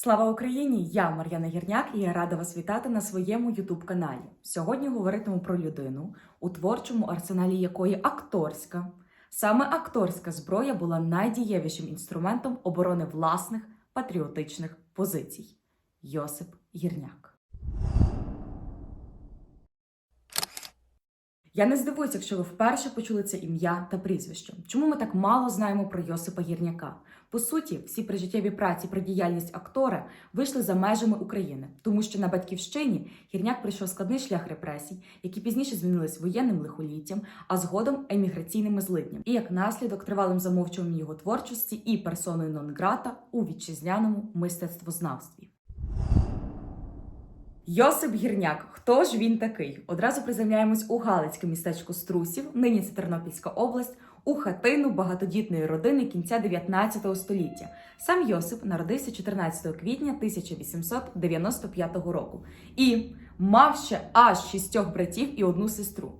Слава Україні! Я Мар'яна Гірняк і я рада вас вітати на своєму Ютуб каналі. Сьогодні говоритиму про людину, у творчому арсеналі якої акторська. Саме акторська зброя була найдієвішим інструментом оборони власних патріотичних позицій. Йосип Гірняк. Я не здивуюся, якщо ви вперше почули це ім'я та прізвище. Чому ми так мало знаємо про Йосипа Гірняка? По суті, всі прижиттєві праці про діяльність актора вийшли за межами України, тому що на батьківщині Гірняк пройшов складний шлях репресій, які пізніше змінились воєнним лихоліттям, а згодом еміграційними злиднями, і як наслідок тривалим замовчуванням його творчості і персоною нон-грата у вітчизняному мистецтвознавстві. Йосип Гірняк. Хто ж він такий? Одразу приземляємось у Галицьке містечко Струсів, нині це Тернопільська область, у хатину багатодітної родини кінця 19 століття. Сам Йосип народився 14 квітня 1895 року і мав ще аж шістьох братів і одну сестру.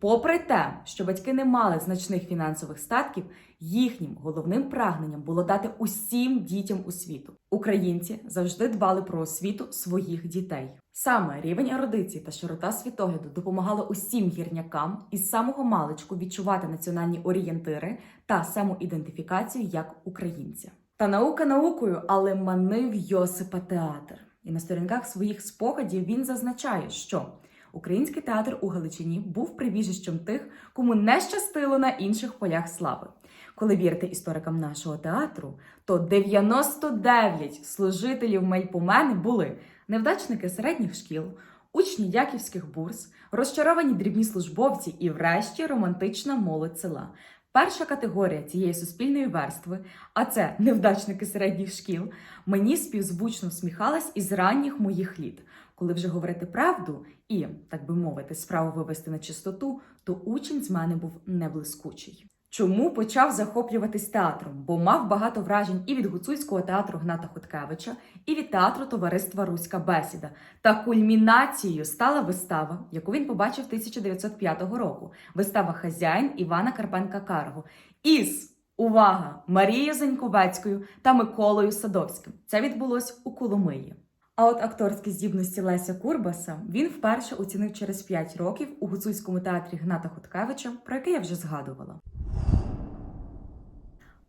Попри те, що батьки не мали значних фінансових статків, їхнім головним прагненням було дати усім дітям у світу. Українці завжди дбали про освіту своїх дітей. Саме рівень ерудиції та широта світогляду допомагали усім гірнякам із самого маличку відчувати національні орієнтири та самоідентифікацію як українця. Та наука наукою, але манив Йосипа театр. І на сторінках своїх спогадів він зазначає, що Український театр у Галичині був прибіжищем тих, кому не щастило на інших полях слави. Коли вірити історикам нашого театру, то 99 служителів Мельпомени були невдачники середніх шкіл, учні яківських бурс, розчаровані дрібні службовці і, врешті, романтична молодь села. Перша категорія цієї суспільної верстви, а це невдачники середніх шкіл, мені співзвучно всміхалась із ранніх моїх літ. Коли вже говорити правду і, так би мовити, справу вивести на чистоту, то учень з мене був не блискучий. Чому почав захоплюватись театром? Бо мав багато вражень і від гуцульського театру Гната Хуткевича, і від театру товариства Руська бесіда. Та кульмінацією стала вистава, яку він побачив 1905 року. Вистава Хазяїн Івана Карпенка Карго із увага Марією Заньковецькою та Миколою Садовським. Це відбулось у Коломиї. А от акторські здібності Леся Курбаса він вперше оцінив через 5 років у гуцульському театрі Гната Хуткевича, про який я вже згадувала.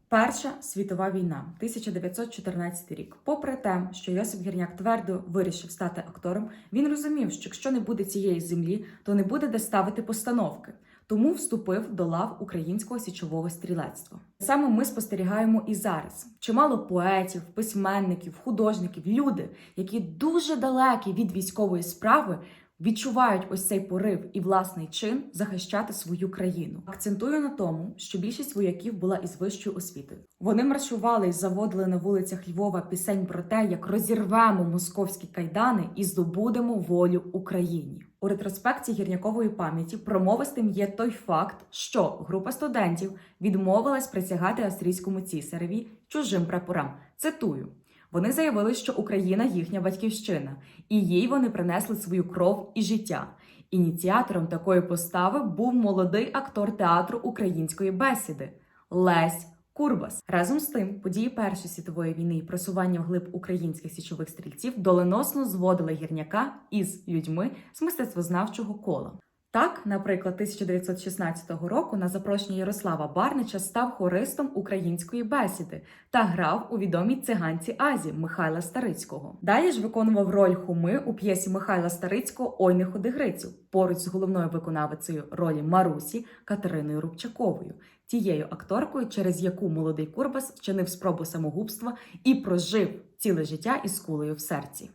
Перша світова війна, 1914 рік. Попри те, що Йосип Гірняк твердо вирішив стати актором, він розумів, що якщо не буде цієї землі, то не буде де ставити постановки. Тому вступив до лав українського січового стрілецтва. Саме ми спостерігаємо і зараз чимало поетів, письменників, художників, люди, які дуже далекі від військової справи, відчувають ось цей порив і власний чин захищати свою країну. Акцентую на тому, що більшість вояків була із вищою освітою. Вони маршували і заводили на вулицях Львова пісень про те, як розірвемо московські кайдани і здобудемо волю Україні. У ретроспекції гірнякової пам'яті промовистим є той факт, що група студентів відмовилась присягати австрійському цісареві чужим прапорам. Цитую. Вони заявили, що Україна їхня батьківщина, і їй вони принесли свою кров і життя. Ініціатором такої постави був молодий актор театру української бесіди Лесь Курбас. Разом з тим, події Першої світової війни і просування вглиб українських січових стрільців доленосно зводили гірняка із людьми з мистецтвознавчого кола. Так, наприклад, 1916 року на запрошення Ярослава Барнича став хористом української бесіди та грав у відомій циганці Азі Михайла Старицького. Далі ж виконував роль Хуми у п'єсі Михайла Старицького Ой не ходи Грицю поруч з головною виконавицею ролі Марусі Катериною Рубчаковою, тією акторкою, через яку молодий Курбас вчинив спробу самогубства і прожив ціле життя із кулею в серці.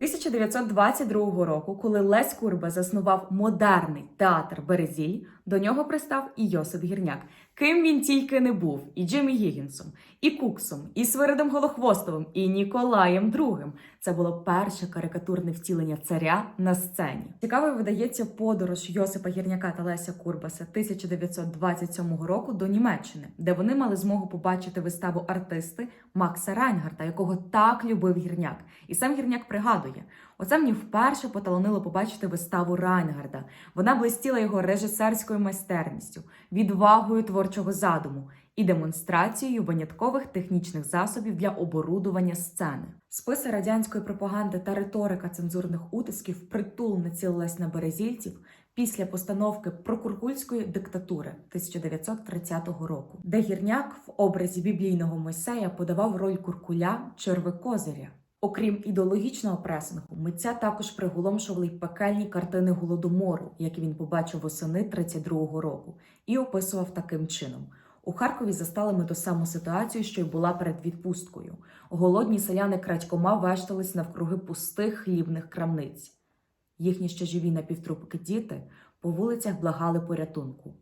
1922 року, коли Лесь Курба заснував модерний театр Березіль, до нього пристав і Йосип Гірняк. Ким він тільки не був: і Джиммі Гігінсом, і Куксом, і Свиридом Голохвостовим, і Ніколаєм II. Це було перше карикатурне втілення царя на сцені. Цікавою видається подорож Йосипа Гірняка та Леся Курбаса 1927 року до Німеччини, де вони мали змогу побачити виставу артисти Макса Райнгарта, якого так любив гірняк. І сам гірняк пригадує: оце мені вперше поталонило побачити виставу Райнгарда. Вона блистіла його режисерською майстерністю, відвагою творчого задуму. і демонстрацією виняткових технічних засобів для оборудування сцени. Списи радянської пропаганди та риторика цензурних утисків притул націлилась на березільців після постановки прокуркульської диктатури 1930 року, де гірняк в образі біблійного Мойсея подавав роль куркуля черви козиря. Окрім ідеологічного пресингу, митця також приголомшували й пекельні картини голодомору, які він побачив восени 32-го року, і описував таким чином. У Харкові застали ми ту саму ситуацію, що й була перед відпусткою. Голодні селяни крадькома вештались навкруги пустих хлібних крамниць. Їхні ще живі напівтрупки діти по вулицях благали порятунку,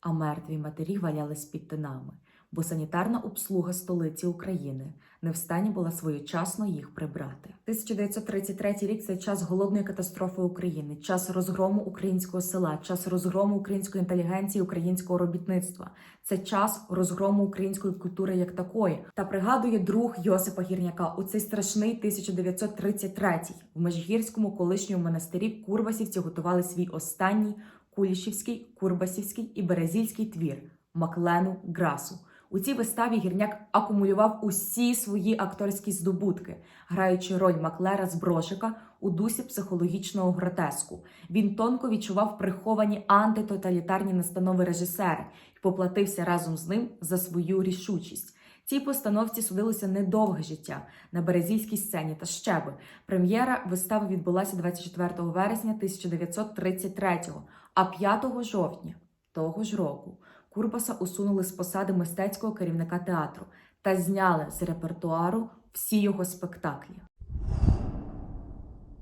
а мертві матері валялись під тинами, бо санітарна обслуга столиці України не в стані була своєчасно їх прибрати. 1933 рік це час голодної катастрофи України, час розгрому українського села, час розгрому української інтелігенції, українського робітництва. Це час розгрому української культури як такої. Та пригадує друг Йосипа Гірняка у цей страшний 1933 в Межгірському колишньому монастирі Курбасівці готували свій останній Кулішівський, Курбасівський і Березільський твір Маклену Грасу. У цій виставі гірняк акумулював усі свої акторські здобутки, граючи роль Маклера з брошика у дусі психологічного гротеску. Він тонко відчував приховані антитоталітарні настанови режисера і поплатився разом з ним за свою рішучість. Цій постановці судилося недовге життя на березільській сцені та щеби. Прем'єра вистави відбулася 24 вересня 1933-го, а 5 жовтня того ж року Курбаса усунули з посади мистецького керівника театру та зняли з репертуару всі його спектаклі.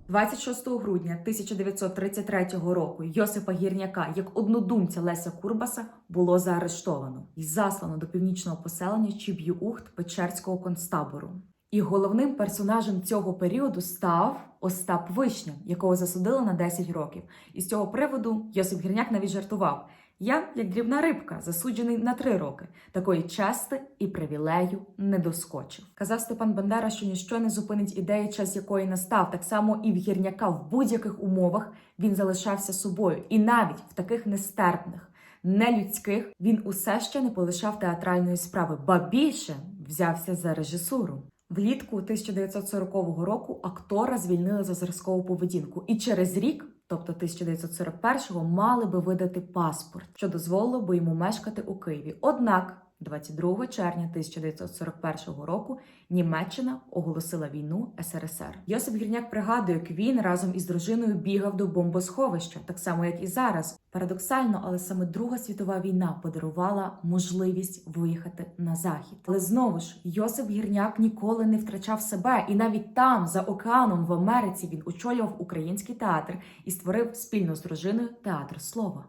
26 грудня 1933 року Йосипа Гірняка як однодумця Леся Курбаса було заарештовано і заслано до північного поселення Чіб'юухт Печерського концтабору. І головним персонажем цього періоду став Остап Вишня, якого засудили на 10 років. І з цього приводу Йосип Гірняк навіть жартував: я, як дрібна рибка, засуджений на три роки. Такої части і привілею не доскочив. Казав Степан Бандера, що ніщо не зупинить ідеї, час якої настав. Так само і в гірняка в будь-яких умовах він залишався собою, і навіть в таких нестерпних, нелюдських він усе ще не полишав театральної справи, ба більше взявся за режисуру. Влітку 1940 року актора звільнили за зразкову поведінку, і через рік, тобто 1941-го, мали би видати паспорт, що дозволило би йому мешкати у Києві. Однак, 22 червня 1941 року Німеччина оголосила війну СРСР. Йосип Гірняк пригадує, як він разом із дружиною бігав до бомбосховища, так само як і зараз. Парадоксально, але саме Друга світова війна подарувала можливість виїхати на захід. Але знову ж Йосип Гірняк ніколи не втрачав себе, і навіть там, за океаном в Америці, він очолював український театр і створив спільно з дружиною театр слова.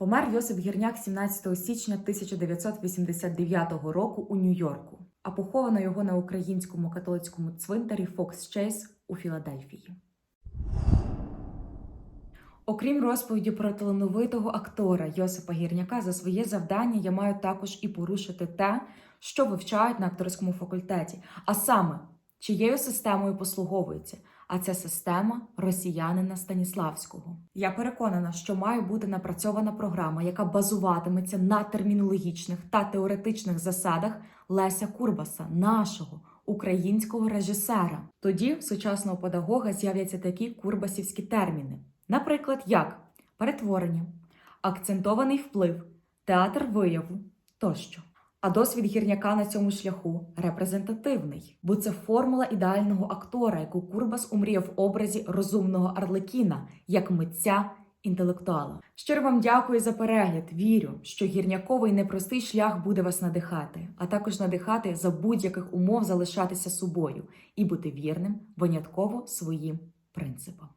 Помер Йосип Гірняк 17 січня 1989 року у Нью-Йорку, а поховано його на українському католицькому цвинтарі Фокс Чейз у Філадельфії. Окрім розповіді про талановитого актора Йосипа Гірняка, за своє завдання я маю також і порушити те, що вивчають на акторському факультеті, а саме, чиєю системою послуговується. А ця система росіянина Станіславського. Я переконана, що має бути напрацьована програма, яка базуватиметься на термінологічних та теоретичних засадах Леся Курбаса, нашого українського режисера. Тоді в сучасного педагога з'являться такі курбасівські терміни, наприклад, як перетворення, акцентований вплив, театр вияву тощо. А досвід гірняка на цьому шляху репрезентативний, бо це формула ідеального актора, яку Курбас умріяв в образі розумного Арлекіна, як митця інтелектуала. Щиро вам дякую за перегляд. Вірю, що гірняковий непростий шлях буде вас надихати, а також надихати за будь-яких умов залишатися собою і бути вірним винятково своїм принципам.